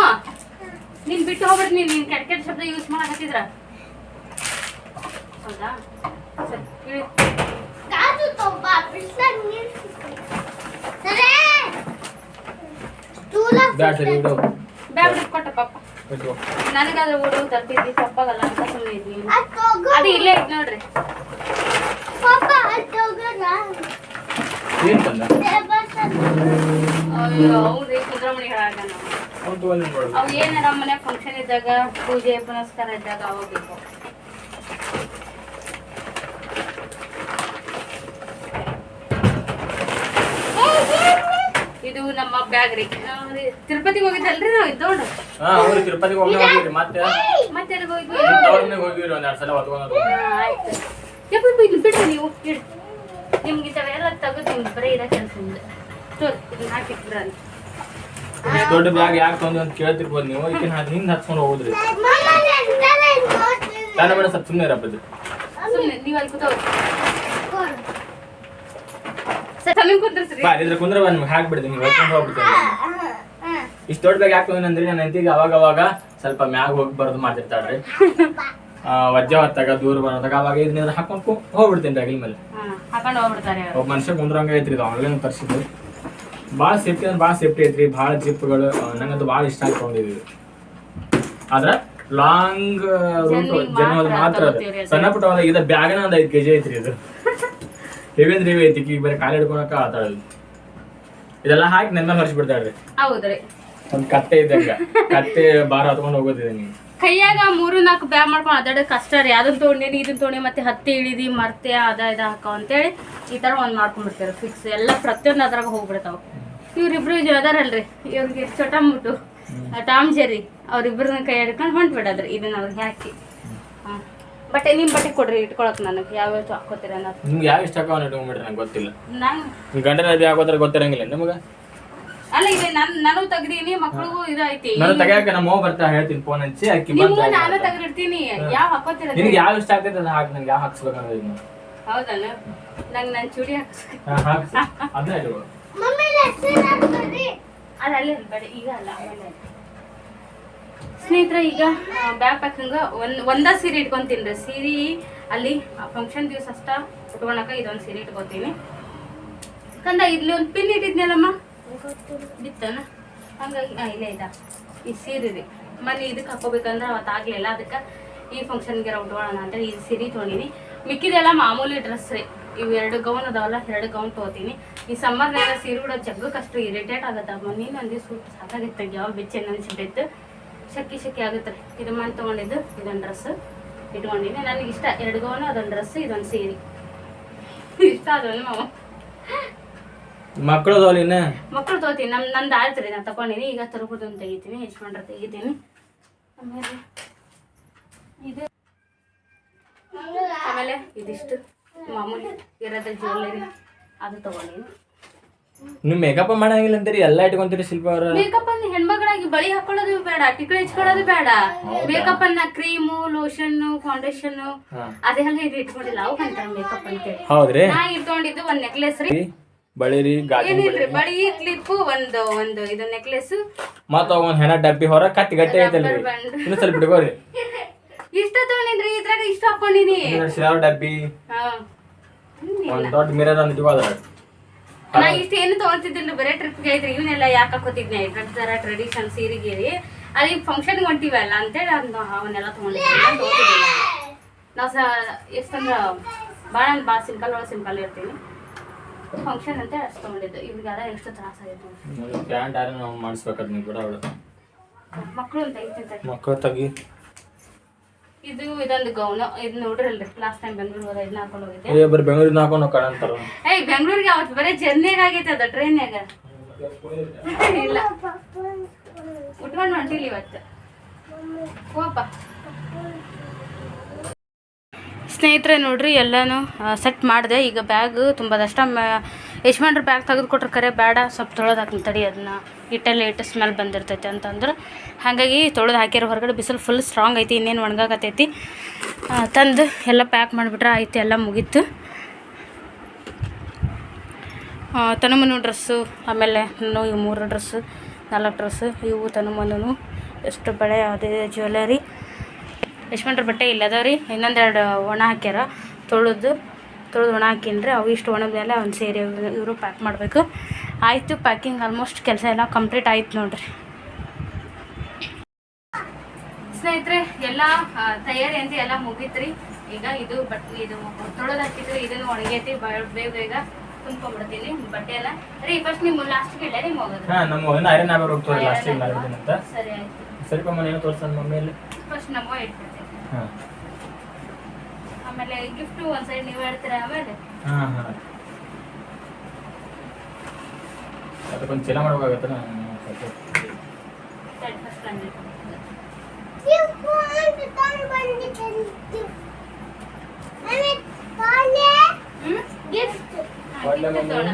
ನೀನ್ ಬಿಟ್ಟು ಹೋಗ್ಬಿಟ್ಟು ನೀನ್ ನೀನ್ ಕೆಟ್ಟ ಕೆಟ್ಟ ಶಬ್ದ ಯೂಸ್ ಮಾಡಕತ್ತಿದ್ರ? ಹೌದಾ? ಸರಿ ಇಳಿ. ಬ್ಯಾಡ್ ಸರಿ! ಇಡು ಬ್ಯಾಗ್ ಬಿಟ್ಟು ಕೊಟ್ಟ ಪಾಪ. ಇಟ್ಕೋ. ನನಗಾದ್ರೆ ಓಡು ತರ್ತಿದ್ದಿ ತಪ್ಪಾಗಲ್ಲ ಅಂತ ಸುಮ್ಮನೆ ಅದು ಇಲ್ಲೇ ಐತ್ ನೋಡ್ರಿ. ಏನ್ ಅಯ್ಯೋ ಹೌದ್ರಿ ಸುಬ್ರಹ್ಮಣ್ಯ ಹೇಳಾಗ ನಾವು ಅವ್ನು. ಅವು ಏನು ನಮ್ಮ ಮನೆ ಫಂಕ್ಷನ್ ಇದ್ದಾಗ ಪೂಜೆ ಪುನಸ್ಕಾರ ಇದ್ದಾಗ ಅವಾಗ ಬೇಕು ಇದು ನಮ್ಮ ಬ್ಯಾಗ್ ರೀ. ತಿರುಪತಿಗೆ ಹೋಗಿದ್ದಲ್ರಿ ನಾವು ಇದ್ದೋಣ ಹಾ ಅವ್ರು ತಿರುಪತಿಗೆ ಹೋಗಿರಿ ಮತ್ತೆ? ಮತ್ತೆ ಎಲ್ಲಿಗೆ ಹೋಗಿದ್ವಿ? ಮನೆಗೆ ಒಂದ್ ಎರಡ್ ಸಲ ಹೊತ್ಕೊಂಡು ಹಾ, ಆಯ್ತು. ಯಪ್ಪ ಇದು ಬಿಡ್ರಿ ನೀವು. ಇಡ್. ನಿಮ್ಗೆ ಇಂಥವೆಲ್ಲ ತೆಗೆದು ನಿಮ್ಗೆ ಬರೀ ಇರೋ ಕೆಲಸ ಹಾಕಿ ತೋರಿ ಇದನ್ನ ಇಷ್ಟ್ ದೊಡ್ಡ ಬ್ಯಾಗ್ ಯಾಕೆ ತಂದು ಅಂತ ಕೇಳ್ತಿರ್ಬೋದು ನೀವು. ಈಕಿನ ಹಿಂದೆ ಹತ್ಕೊಂಡು ಹೋಗುದ್ರಿ. ತಾನೆ ಬೇಡ ಸ್ವಲ್ಪ ಸುಮ್ಮನೆ ಸಮಯ ಕುಂದ್ರಸ್ರಿ. ಬಾ ಇದ್ರ ಕುಂದ್ರ ಬಂದ್ ನಿಮ್ಗೆ ಹಾಕ್ಬಿಡ್ತೀನಿ ನಿಮ್ಗೆ ಹೊತ್ಕೊಂಡು ಹೋಗ್ಬಿಡ್ತೀನಿ. ಇಷ್ಟು ದೊಡ್ಡ ಬ್ಯಾಗ್ ಯಾಕೆ ತಂದ್ರೆ? ಅಂದ್ರೆ ನನ್ನ ಹೆಂತಿಗೆ ಅವಾಗ ಅವಾಗ ಸ್ವಲ್ಪ ಮ್ಯಾಗ ಹೋಗಿ ಬರೋದು ಮಾಡ್ತಿರ್ತಾಳ್ರಿ. ವಜ್ಜ ಹೊತ್ತಾಗ ದೂರ ಬರೋದಾಗ ಅವಾಗ ಇದನ್ನ ಹಾಕೊಂಡು ಹೋಗ್ಬಿಡ್ತೀನಿ ಬ್ಯಾಗಿನ ಮೇಲೆ. ಒಬ್ಬ ಮನುಷ್ಯ ಕುಂದ್ರಂಗ ಐತ್ರಿ ಇದು ಆನ್ಲೈನ್ ತರಿಸಿದ್ದು ಭಾಳ ಸೇಫ್ಟಿ ಅಂದ್ರೆ ಭಾಳ ಸೇಫ್ಟಿ ಐತ್ರಿ. ಭಾಳ ಜಿಪ್ಗಳು ನಂಗಂತೂ ಭಾಳ ಇಷ್ಟ ಆಗ್ಕೊಂಡಿದ್ವಿ. ಆದ್ರ ಲಾಂಗ್ ರೂಟ್ ಜನ ಮಾತ್ರ. ಸಣ್ಣ ಪುಟ್ಟ ಇದು ಬ್ಯಾಗನ ಒಂದ್ ಐದು ಕೆಜಿ ಐತ್ರಿ ಇದು. ಹೆವಿ ಅಂದ್ರೆ ಹೆವಿ ಐತಿ. ಈಗ ಬರೀ ಕಾಲು ಹಿಡ್ಕೊಳಕ ಆತಾಳ ಇದೆಲ್ಲ ಹಾಕಿ ನನ್ನ ಹೊರಿಸ್ಬಿಡ್ತಾಳ್ರಿ ಒಂದು ಒಂದ್ ಕತ್ತೆ ಇದ್ದಂಗ. ಕತ್ತೆ ಬಾರ ಹತ್ಕೊಂಡು ಹೋಗೋದಿದೆ ನೀವು ಕೈಯಾಗ ಮೂರು ನಾಲ್ಕು ಬ್ಯಾಗ್ ಮಾಡ್ಕೊಂಡು ಅದಾಡ ಕಷ್ಟ ರೀ. ಅದನ್ನ ತೊಗೊಂಡೇನಿ ಇದನ್ನ ತೊಗೊಂಡೆ ಮತ್ತೆ ಹತ್ತಿ ಇಳಿದಿ ಮರ್ತೆ ಅದ ಇದ ಹಾಕೋ ಅಂತೇಳಿ ಈ ಥರ ಒಂದು ಮಾಡ್ಕೊಂಡ್ಬಿಡ್ತಾರೆ ಫಿಕ್ಸ್ ಎಲ್ಲ ಪ್ರತಿಯೊಂದು ಅದ್ರಾಗ ಹೋಗ್ಬಿಡ್ತಾವ. ಇವ್ರಿಬ್ರು ಅದಾರಲ್ರಿ ಇವ್ರಿಗೆ ಚೊಟ ಮುಟ್ಟು ಟಾಮ್ ಜೆರಿ ಅವ್ರಿಬ್ರನ್ನ ಕೈ ಹಿಡ್ಕೊಂಡು ಹೊಂಟ್ಬಿಡದ್ರಿ. ಇದನ್ನ ಅವ್ರಿಗೆ ಹಾಕಿ. ಹಾಂ. ಬಟ್ಟೆ ನಿಮ್ಮ ಬಟ್ಟೆ ಕೊಡ್ರಿ ಇಟ್ಕೊಳಕ್ ನನಗೆ. ಯಾವ ಹಾಕೋತೀರ ಅನ್ನೋದು. ನಿಮ್ಗೆ ಯಾವ ಇಷ್ಟ ಆಕವ್ ಇಟ್ಕೊಂಡ್ಬಿಡ್ರಿ ನಂಗೆ ಗೊತ್ತಿಲ್ಲ. ನಾನು ನಿಮ್ ಗಂಡನ ಅದು ಹಾಕೋದ್ರೆ ಗೊತ್ತಿರಂಗಿಲ್ಲ ನಿಮಗೆ? ಅಲ್ಲ ಇದೆ ನಾನು ನಾನು ತೆಗ್ದೀನಿ ಮಕ್ಳಿಗೂ ಇದೈತಿ ನಾನು ತೆಗಿಯಾಕ ನಮ್ಮ ಅವ್ವ ಬರ್ತಾ ಹೇಳ್ತೀನಿ ಫೋನ್ ಹಚ್ಚಿ ಅಕ್ಕಿ ನಿಮ್ಗೂ ನಾನು ತೆಗ್ದಿರ್ತೀನಿ. ಯಾವ ಹಾಕೋತೀರ ನಿಮ್ಗೆ ಯಾವ ಇಷ್ಟ ಆಗ್ತೈತೆ ಅದು ಹಾಕಿ ನಂಗೆ ಯಾವ ಹಾಕ್ಸ್ಬೇಕು ಅನ್ನೋದು ಹೌದಲ್ಲ? ನಂಗೆ ನನ್ನ ಚೂಡಿ ಹಾಕ್ಸ್ ಹಾ, ಹಾಕ್ಸಿ. ಅದನ್ನ ಬೇಡ ಈಗ ಅಲ್ಲ ಸ್ನೇಹಿತರೆ, ಈಗ ಬ್ಯಾಗ್ ಪ್ಯಾಕಿಂಗ್ ಒಂದ್, ಒಂದ ಸೀರೆ ಇಟ್ಕೊಂತೀನಿ ಸೀರೆ ಅಲ್ಲಿ ಫಂಕ್ಷನ್ ದಿವಸ ಅಷ್ಟ ಉಟ್ಕೊಳಕ ಇದೊಂದು ಸೀರೆ ಇಟ್ಕೊತೀನಿ. ಕಂದ, ಇಲ್ಲಿ ಒಂದು ಪಿನ್ ಇಟ್ಟಿದ್ನಲ್ಲಮ್ಮ? ಬಿತ್ತನ? ಹಂಗಾಗಿ ಇಲ್ಲೇ ಇದ ಈ ಸೀರೆ ರೀ ಮನೆ ಇದಕ್ಕೆ ಹಾಕೋಬೇಕಂದ್ರೆ ಅವತ್ತು ಆಗಲಿಲ್ಲ. ಅದಕ್ಕೆ ಈ ಫಂಕ್ಷನ್ಗೆ ಉಟ್ಕೊಳ್ಳೋಣ ಅಂತ ಈ ಸೀರೆ ತೊಗೊಂಡಿನಿ ಮಿಕ್ಕಿದೆಲ್ಲ ಮಾಮೂಲಿ ಡ್ರೆಸ್ ರೀ. ಇವು ಎರಡು ಗೌನ್ ಅದಾವಲ್ಲ ಎರಡು ಗೌನ್ ತೊಗೋತೀನಿ. ಈ ಸಮ್ಮರ್ನಾಗ ಸೀರೆ ಕೂಡ ಜಗ್ಗಕ್ಕಷ್ಟು ಇರಿಟೇಟ್ ಆಗತ್ತೆ. ಮೊನ್ನೆ ನಂದಿ ಸೂಟ್ ಸಾಕಾಗಿತ್ತು. ಯಾವ ಬೆಚ್ಚೆ ಅನ್ಸಿಬಿಟ್ಟಿತ್ತು ಶಕ್ಕಿ ಶಕ್ಕಿ ಆಗುತ್ತೆ. ರೀ ಇದು ಮನ್ ತೊಗೊಂಡಿದ್ದು ಇದೊಂದು ಡ್ರೆಸ್ ಇಟ್ಕೊಂಡಿನಿ. ನನಗೆ ಇಷ್ಟ. ಎರಡು ಗೌನ್ ಅದೊಂದು ಡ್ರೆಸ್ ಇದೊಂದು ಸೀರೆ. ಇಷ್ಟ ಅದ ಮಕ್ಕಳು ಇನ್ನ? ಮಕ್ಕಳು ತಗೋತೀನಿ. ನಮ್ ನಂದು ಆಯ್ತು ರೀ ನಾನು ತಗೊಂಡಿನಿ ಈಗ ತರಬಹುದು ತೆಗಿತೀನಿ. ಯಜಮಾನ್ರ ತೆಗಿತೀನಿ. ಆಮೇಲೆ ಇದು ಆಮೇಲೆ ಇದಿಷ್ಟು. ಮಾಮೂಲಿ ಇರೋದ್ರ ಜ್ಯುವೆಲ್ಲರಿ ಅದು ತಗೊಂಡಿನಿ. ನೀವು ಮೇಕಪ್ ಮಾಡಂಗಿಲ್ಲ ಅಂತೀರಿ ಎಲ್ಲ ಇಟ್ಕೊಂತೀರಿ ಶಿಲ್ಪ ಅವ್ರ? ಮೇಕಪ್ ಅಂದ್ರೆ ಹೆಣ್ಮಗಳಾಗಿ ಬಳಿ ಹಾಕೊಳ್ಳೋದು ಬೇಡ ಟಿಕ್ಳು ಹಚ್ಕೊಳ್ಳೋದು ಬೇಡ. ಮೇಕಪ್ ಅನ್ನ ಕ್ರೀಮು ಲೋಷನ್ ಫೌಂಡೇಶನ್. ಅದೆಲ್ಲ ಇದು ಇಟ್ಕೊಂಡಿಲ್ಲ ಅವು ಅಂತಾರೆ ಮೇಕಪ್ ಅಂತ ಹೌದ್ರಿ? ನಾ ಇಟ್ಕೊಂಡಿದ್ದು ಒಂದ್ ನೆಕ್ಲೆಸ್ ರೀ. ಬಳಿರಿ ಗಾಜು ಏನಿಲ್ರಿ ಬಳಿ ಕ್ಲಿಪ್ ಒಂದು ಒಂದು ಇದು ನೆಕ್ಲೆಸ್ ಮತ್ತ ಒಂದ್ ಹೆಣ ಡಬ್ಬಿ ಹೊರ ಕತ್ತಿ ಗಟ್ಟಿ ಐತಲ್ರಿ. ಇನ್ನು ಸ್ವಲ್ಪ ಬಿಡ್ಕೋರಿ ಇಷ್ಟ ತಗೊಂಡಿದ್ರಿ ಇದ್ರಾಗ ಇಷ್ಟ ಹಾಕೊಂಡಿನಿ. ಡಬ್ಬಿ. ಹಾ. ಒಂದ್ ದೊಡ್ಡ ಮಿರರ್ ಒಂದ್ ಇವಾಗ ನಾ ಇಷ್ಟ ಏನು ತಗೊಂತಿದ್ದಿಲ್ಲ ಬರೇ ಟ್ರಿಪ್ಗೆ ಇದ್ರೆ ಇವನ್ನೆಲ್ಲ ಯಾಕೆ ಹಾಕೋತಿದ್ನೆ ಡ್ರೆಸ್ ತರ ಟ್ರೆಡಿಷನ್ ಸೀರೆ ಗೀರಿ ಅಲ್ಲಿ ಫಂಕ್ಷನ್ ಹೊಂಟಿವಲ್ಲ ಅಂತೇಳಿ ಅದನ್ನ ಅವನ್ನೆಲ್ಲ ತಗೊಂಡಿದ್ದೆ ನಾನ್ ತಗೋತಿದ್ದಿಲ್ಲ. ನಾವು ಸ ಎಷ್ಟಂದ್ರ ಭಾಳ ಅಂದ್ರೆ ಭಾಳ ಸಿಂಪಲ್ ಒಳಗೆ ಸಿಂಪಲ್ ಇರ್ತೀನಿ. ಫಂಕ್ಷನ್ ಅಂತ ಅಷ್ಟು ತಗೊಂಡಿದ್ದು. ಇವ್ರಿಗೆಲ್ಲ ಎಷ್ಟು ತ್ರಾಸ ಆಗೈತೆ ಪ್ಯಾಂಟ್ ಯಾರು ನಾವು ಮಾಡಿಸ್ಬೇಕು ಅದನ್ನ ಕೂಡ ಅವಳು. ಮಕ್ಕಳು ಅಂತ ಐತೆ ಮಕ್ಕಳು ತೆಗಿ. ಇದು ಇದೊಂದು ಗೌನ ಇದು ನೋಡ್ರಲ್ರಿ ಲಾಸ್ಟ್ ಟೈಮ್ ಬೆಂಗಳೂರು ಹೋದ ಇದನ್ನ ಹಾಕೊಂಡು ಹೋಗಿದ್ದೆ. ಬರೀ ಬೆಂಗಳೂರಿನ ಹಾಕೊಂಡು ಕಾಣಂತಾರ ಏಯ್ ಬೆಂಗಳೂರಿಗೆ ಅವತ್ತು ಬರೀ ಜರ್ನಿಯಾಗ ಆಗೈತೆ ಅದ ಟ್ರೈನ್ಯಾಗ ಇಲ್ಲ. ಉಟ್ಕೊಂಡು ಹೊಂಟಿಲ್ಲ ಇವತ್ತು. ಹೋಪ ಸ್ನೇಹಿತರೆ ನೋಡ್ರಿ ಎಲ್ಲನೂ ಸೆಟ್ ಮಾಡಿದೆ. ಈಗ ಬ್ಯಾಗ್ ತುಂಬದಷ್ಟ ಯಜಮಾನ್ರು ಬ್ಯಾಗ್ ತೆಗೆದು ಕೊಟ್ರೆ ಕರೆ ಬೇಡ ಸ್ವಲ್ಪ ತೊಳೆದು ಹಾಕ್ತೀನಿ ತಡಿ ಅದನ್ನ ಇಟ್ಟಲ್ಲಿ ಇಟ್ಟು ಸ್ಮೆಲ್ ಬಂದಿರ್ತೈತೆ ಅಂತಂದ್ರೆ. ಹಾಗಾಗಿ ತೊಳೆದು ಹಾಕಿರೋ ಹೊರಗಡೆ ಬಿಸಿಲು ಫುಲ್ ಸ್ಟ್ರಾಂಗ್ ಐತಿ, ಇನ್ನೇನು ಒಣಗಾಕತ್ತೈತಿ. ತಂದು ಎಲ್ಲ ಪ್ಯಾಕ್ ಮಾಡಿಬಿಟ್ರೆ ಆಯ್ತು, ಎಲ್ಲ ಮುಗೀತು. ತನುಮನು ಡ್ರೆಸ್ಸು ಆಮೇಲೆ ನಾನು ಇವು ಮೂರು ಡ್ರೆಸ್ಸು ನಾಲ್ಕು ಡ್ರೆಸ್ಸು ಇವು ತನುಮನು ಎಷ್ಟು ಬಳೆ, ಅದೇ ಜ್ಯುವೆಲರಿ ಯಶ್ಮಂಟ್ರ ಬಟ್ಟೆ ಇಲ್ಲ ಅದಾವ ರೀ ಇನ್ನೊಂದೆರಡು ಒಣ ಹಾಕ್ಯಾರ. ತೊಳೆದು ತೊಳೆದು ಒಣ ಹಾಕಿನ್ರಿ, ಅವು ಇಷ್ಟು ಒಣದ ಮೇಲೆ ಒಂದು ಸೇರಿ ಇವರು ಪ್ಯಾಕ್ ಮಾಡಬೇಕು. ಆಯಿತು ಪ್ಯಾಕಿಂಗ್ ಆಲ್ಮೋಸ್ಟ್ ಕೆಲಸ ಎಲ್ಲ ಕಂಪ್ಲೀಟ್ ಆಯ್ತು ನೋಡ್ರಿ. ಸ್ನೇಹಿತರೆ ಎಲ್ಲ ತಯಾರಿ ಅಂತ ಎಲ್ಲ ಮುಗೀತ್ರಿ. ಈಗ ಇದು ಬಟ್ ಇದು ತೊಳೆದು ಹಾಕಿದ್ರೆ ಇದನ್ನು ಒಣಗೈತಿ ಬೇಗ ಬೇಗ ತುಂಬ್ಕೊಂಡ್ಬಿಡ್ತೀನಿ ಬಟ್ಟೆ ಎಲ್ಲ. ರೀ ಫಸ್ಟ್ ನಿಮ್ಮ ಲಾಸ್ಟ್ ಹೇಳಿ ನಿಮ್ಮ ಹೋಗೋದು? ಹಾ ನಮ್ಮ ಇನ್ನು ಐರನ್ ಅಂತ ಸರಿ ಆಯ್ತು. ಸರಿ ಮಮ್ಮಿಯಲ್ಲಿ. ಫಸ್ಟ್ ನಮ್ಮ ಇಟ್ಬಿಡ್ತೀನಿ. ಹಾಂ. ಆಮೇಲೆ ಗಿಫ್ಟ್ ಒಂದ್ ಸೈಡ್ ನೀವು ಹೇಳ್ತೀರಾ ಆಮೇಲೆ? ಹಾ ಹಾಂ. ಅದಕ್ಕೊಂದು ಚೀಲ ಮಾಡ್ಬೇಕಾಗತ್ತಲ್ಲ ಸೈಡ್ ಫಸ್ಟ್ ನಂಗೆ ಹ್ಞೂ ಗಿಫ್ಟ್ ಒಳ್ಳೆ ಮಮ್ಮಿ. ತಗೋಣ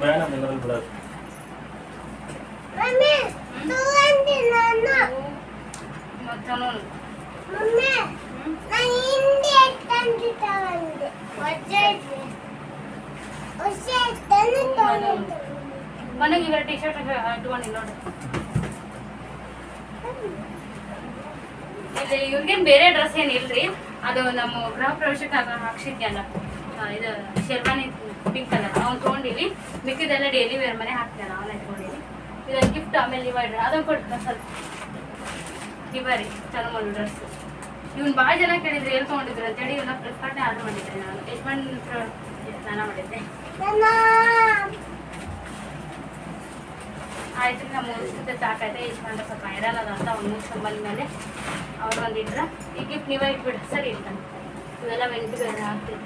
ಬೇಡ ಮುಂದ್ರಲ್ಲಿ ಬಿಡೋದು ಮತ್ತನು ಮನೆಗೆ ಇವಾಗ ಟಿ ಶರ್ಟ್ ಇಟ್ಕೊಂಡು ನೋಡಿ. ಇಲ್ಲಿ ಬೇರೆ ಡ್ರೆಸ್ ಏನು ಇಲ್ರಿ? ಅದು ನಮ್ಮ ಗೃಹ ಪ್ರವೇಶಕ್ಕೆ ಹಾಕ್ಸಿದ್ಯಲ್ಲ. ಇದು ಶೆರ್ವಾನಿ ಪಿಂಕ್ ಕಲರ್ ಅವ್ನು ತೊಗೊಂಡಿವಿ. ಮಿಕ್ಕಿದೆಲ್ಲ ಡೈಲಿ ವೇರ್ ಮನೆ ಹಾಕ್ತಾನೆ ಅವನ್ನ ಇಟ್ಕೊಂಡಿವಿ. ಇದೊಂದು ಗಿಫ್ಟ್ ಆಮೇಲೆ ಇವಾಗ ಅದನ್ನು ಕೊಟ್ಟು ಸ್ವಲ್ಪ. ಇವ ರೀ ಚೆನ್ನಾಗಿ ಮಾಡಿ ಡ್ರೆಸ್ ಇವ್ನು ಭಾಳ ಜನ ಕೇಳಿದ್ರು ಎಲ್ಲಿ ತೊಗೊಂಡಿದ್ರು ಅಂತೇಳಿ ಇವನ್ನ ಫ್ಲಿಪ್ಕಾರ್ಟ್ನೇ ಆರ್ಡರ್ ಮಾಡಿದ್ದೆ ನಾನು. ಯಜಮಾನ್ ಸ್ನಾನ ಮಾಡಿದ್ದೆ. ಆಯ್ತು ನಮ್ಮ ಮುಗಿಸಿದ್ದೆ ಸಾಕಾಯ್ತು ಯಜಮಾನ್ರ ಸ್ವಲ್ಪ ಹೈರಾಣ ಅದ ಅಂತ ಅವ್ನು ಮುಗಿಸ್ಕೊಂಡ್ ಬಂದ್ಮೇಲೆ ಅವ್ರು ಒಂದಿಟ್ರ ಈ ಗಿಫ್ಟ್ ನೀವೇ ಇಟ್ಬಿಡ್ರಿ ಸರಿ ಇರ್ತಾನೆ ಇವೆಲ್ಲ ವೆಂಟಿ ಬೇರೆ ಹಾಕ್ತೀನಿ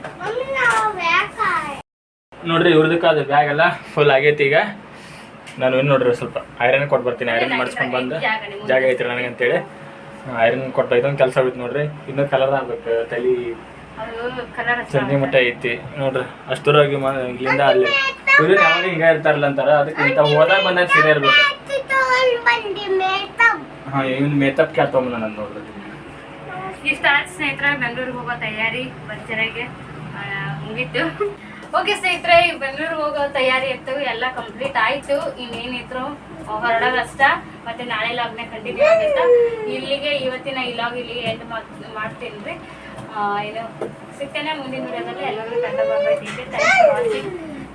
ನೋಡ್ರಿ ಇವ್ರದಕ್ಕೆ ಅದು ಬ್ಯಾಗ್ ಎಲ್ಲ ಫುಲ್ ಆಗೈತಿ ಈಗ. ನಾನು ಇನ್ನು ನೋಡ್ರಿ ಸ್ವಲ್ಪ ಐರನ್ ಕೊಟ್ಟು ಬರ್ತೀನಿ. ಐರನ್ ಮಾಡಿಸ್ಕೊಂಡು ಬಂದು. ಜಾಗ ಐತ್ರಿ ನನಗೆ ಅಂತೇಳಿ ಐರನ್ ಕೊಟ್ಟು ಇದೊಂದು ಕೆಲಸ ಹೋಯ್ತು ನೋಡ್ರಿ. ಇನ್ನೂ ಕಲರ್ ಆಗ್ಬೇಕು. ತಲೆ ಅದು ಮಠ ಐತಿ. ನೋಡ್ರಿ ಅಷ್ಟರಾಗಿ ಇಲ್ಲಿಂದ ಅಲ್ಲಿ ಇವ್ರು ಯಾವಾಗ ಹಿಂಗ ಇರ್ತಾರಲ್ಲ ಅಂತಾರ ಅದಕ್ಕೆ ಇಂಥ ಹೋದಾಗ ಬಂದಾಗ ಸೀರೆ ಇರ್ಬೇಕು. ಹಾ ಇವ್ನು ಮೇತಪ್ ಕೇಳ್ತಾವ ನಾನು ನೋಡ್ರಿ. ಇಷ್ಟ ಆಯ್ತು ಸ್ನೇಹಿತರೆ ಬೆಂಗಳೂರಿಗೆ ಹೋಗೋ ತಯಾರಿ ಭರ್ಜರಿಯಾಗಿ ಆ, ಮುಗೀತು. ಓಕೆ ಸ್ನೇಹಿತರೆ ಈ ಬೆಂಗಳೂರಿಗೆ ಹೋಗೋ ತಯಾರಿ ಇತ್ತು ಎಲ್ಲ ಕಂಪ್ಲೀಟ್ ಆಯ್ತು. ಇನ್ನೇನಿದ್ರು ಹೊರಡೋದು ಅಷ್ಟ. ಮತ್ತೆ ನಾಳೆ ಲಾಗ್ನೆ ಕಂಟಿನ್ಯೂ ಆಗುತ್ತೆ? ಇಲ್ಲಿಗೆ ಇವತ್ತಿನ ಈ ಲಾಗ್ ಇಲ್ಲಿಗೆ ಎಂಡ್ ಮಾಡ್ತೀನಿ ರೀ. ಏನು ಸಿಗ್ತೇನೆ ಮುಂದಿನ ವಿಡಿಯೋದಲ್ಲಿ ಎಲ್ಲರಿಗೂ ಕಂಡು ಬರ್ಬೇಕು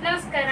ನಮಸ್ಕಾರ.